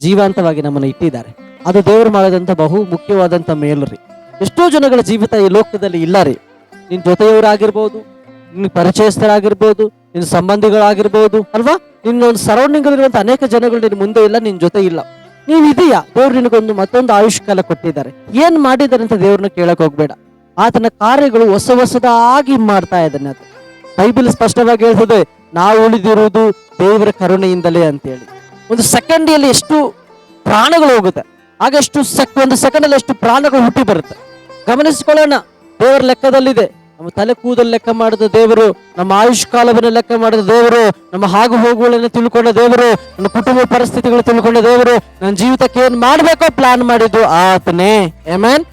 ಜೀವಂತವಾಗಿ ನಮ್ಮನ್ನು ಇಟ್ಟಿದ್ದಾರೆ. ಅದು ದೇವರು ಮಾಡಿದಂಥ ಬಹು ಮುಖ್ಯವಾದಂಥ ಮೇಲು ರೀ ಎಷ್ಟೋ ಜನಗಳ ಜೀವಿತ ಈ ಲೋಕದಲ್ಲಿ ಇಲ್ಲ ರೀ. ನಿನ್ನ ಜೊತೆಯವರಾಗಿರ್ಬೋದು ನಿನ್ನ ಪರಿಚಯಸ್ಥರಾಗಿರ್ಬೋದು ನಿನ್ನ ಸಂಬಂಧಿಗಳಾಗಿರ್ಬೋದು, ಅಲ್ವಾ? ನಿನ್ನೊಂದು ಸರೌಂಡಿಂಗ್ ಇರುವಂತ ಅನೇಕ ಜನಗಳು ನಿನ್ನ ಮುಂದೆ ಇಲ್ಲ ನಿನ್ನ ಜೊತೆ ಇಲ್ಲ. ನೀವು ಇದೆಯಾ? ದೇವ್ರು ನಿನಗೊಂದು ಮತ್ತೊಂದು ಆಯುಷ್ ಕಾಲ ಕೊಟ್ಟಿದ್ದಾರೆ. ಏನ್ ಮಾಡಿದ್ದಾರೆ ಅಂತ ದೇವ್ರನ್ನ ಕೇಳಕ್ ಹೋಗ್ಬೇಡ. ಆತನ ಕಾರ್ಯಗಳು ಹೊಸ ಹೊಸದಾಗಿ ಮಾಡ್ತಾ ಇದ್ದಾನೆ ಅದು. ಬೈಬಲ್ ಸ್ಪಷ್ಟವಾಗಿ ಹೇಳ್ತದೆ, ನಾವು ಉಳಿದಿರುವುದು ದೇವರ ಕರುಣೆಯಿಂದಲೇ ಅಂತೇಳಿ. ಒಂದು ಸೆಕೆಂಡಿಯಲ್ಲಿ ಎಷ್ಟು ಪ್ರಾಣಗಳು ಹೋಗುತ್ತೆ ಆಗ ಎಷ್ಟು ಸೆಕ್, ಒಂದು ಸೆಕೆಂಡ್ ಅಲ್ಲಿ ಎಷ್ಟು ಪ್ರಾಣಗಳು ಹುಟ್ಟಿ ಬರುತ್ತೆ. ಗಮನಿಸಿಕೊಳ್ಳೋಣ, ದೇವರ ಲೆಕ್ಕದಲ್ಲಿದೆ. ನಮ್ಮ ತಲೆ ಕೂದಲು ಲೆಕ್ಕ ಮಾಡಿದ ದೇವರು, ನಮ್ಮ ಆಯುಷ್ ಕಾಲವನ್ನು ಲೆಕ್ಕ ಮಾಡಿದ ದೇವರು, ನಮ್ಮ ಹಾಗು ಹೋಗುಗಳನ್ನು ತಿಳ್ಕೊಂಡ ದೇವರು ನನ್ನ ಕುಟುಂಬ ಪರಿಸ್ಥಿತಿಗಳು ತಿಳ್ಕೊಂಡ ದೇವರು, ನನ್ನ ಜೀವಿತಕ್ಕೆ ಏನ್ ಮಾಡ್ಬೇಕೋ ಪ್ಲಾನ್ ಮಾಡಿದ್ದು ಆತನೇ. ಏಮೇನ್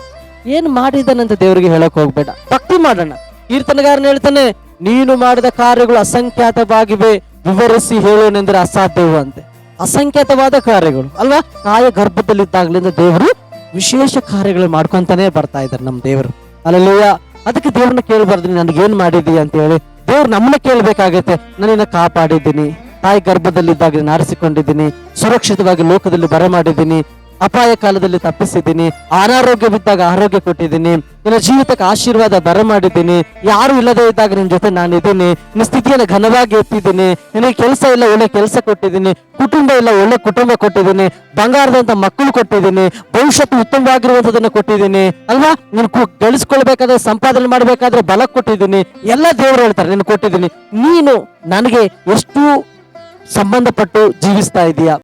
ಏನ್ ಮಾಡಿದನಂತ ದೇವರಿಗೆ ಹೇಳಕ್ ಹೋಗ್ಬೇಡ. ಭಕ್ತಿ ಮಾಡೋಣ. ಕೀರ್ತನಗಾರನ ಹೇಳ್ತಾನೆ, ನೀನು ಮಾಡಿದ ಕಾರ್ಯಗಳು ಅಸಂಖ್ಯಾತವಾಗಿವೆ, ವಿವರಿಸಿ ಹೇಳೋನೆಂದ್ರೆ ಅಸಾಧ್ಯವು ಅಂತೆ. ಅಸಂಖ್ಯಾತವಾದ ಕಾರ್ಯಗಳು, ಅಲ್ವಾ? ಕಾಯ ಗರ್ಭದಲ್ಲಿದ್ದಾಗ್ಲಿಂದ ದೇವರು ವಿಶೇಷ ಕಾರ್ಯಗಳು ಮಾಡ್ಕೊಂತಾನೆ ಬರ್ತಾ ಇದ್ದಾರೆ ನಮ್ಮ ದೇವರು. ಅಲ್ಲಲ್ಲೂಯ ಅದಕ್ಕೆ ದೇವ್ರನ್ನ ಕೇಳಬಾರ್ದು ನನಗೇನ್ ಮಾಡಿದೀಯ ಅಂತ ಹೇಳಿ ದೇವ್ರು ನಮ್ಮನ್ನ ಕೇಳ್ಬೇಕಾಗತ್ತೆ. ನನ್ನನ್ನ ಕಾಪಾಡಿದ್ದೀನಿ. ತಾಯಿ ಗರ್ಭದಲ್ಲಿದ್ದಾಗ ನಾರಿಸಿಕೊಂಡಿದ್ದೀನಿ. ಸುರಕ್ಷಿತವಾಗಿ ಲೋಕದಲ್ಲಿ ಬರಮಾಡಿದ್ದೀನಿ. ಅಪಾಯ ಕಾಲದಲ್ಲಿ ತಪ್ಪಿಸಿದ್ದೀನಿ, ಅನಾರೋಗ್ಯ ಬಿದ್ದಾಗ ಆರೋಗ್ಯ ಕೊಟ್ಟಿದ್ದೀನಿ, ನಿನ್ನ ಜೀವಿತಕ್ಕೆ ಆಶೀರ್ವಾದ ಬರಮಾಡಿದ್ದೀನಿ ಯಾರು ಇಲ್ಲದೆ ಇದ್ದಾಗ ನಿನ್ನ ಜೊತೆ ನಾನಿದ್ದೀನಿ, ನಿನ್ನ ಸ್ಥಿತಿಯನ್ನು ಘನವಾಗಿ ಎತ್ತಿದ್ದೀನಿ, ನಿನಗೆ ಕೆಲಸ ಇಲ್ಲ, ಒಳ್ಳೆ ಕೆಲಸ ಕೊಟ್ಟಿದ್ದೀನಿ, ಕುಟುಂಬ ಇಲ್ಲ, ಒಳ್ಳೆ ಕುಟುಂಬ ಕೊಟ್ಟಿದ್ದೀನಿ, ಬಂಗಾರದಂತ ಮಕ್ಕಳು ಕೊಟ್ಟಿದ್ದೀನಿ, ಭವಿಷ್ಯತ್ತು ಉತ್ತಮವಾಗಿರುವಂತದನ್ನ ಕೊಟ್ಟಿದ್ದೀನಿ, ಅಲ್ವಾ? ನೀನು ಗಳಿಸ್ಕೊಳ್ಬೇಕಾದ್ರೆ, ಸಂಪಾದನೆ ಮಾಡ್ಬೇಕಾದ್ರೆ ಬಲ ಕೊಟ್ಟಿದ್ದೀನಿ, ಎಲ್ಲ ದೇವರು ಹೇಳ್ತಾರೆ ನೀನು ಕೊಟ್ಟಿದ್ದೀನಿ, ನೀನು ನನಗೆ ಎಷ್ಟು ಸಂಬಂಧಪಟ್ಟು ಜೀವಿಸ್ತಾ ಇದೀಯಾ?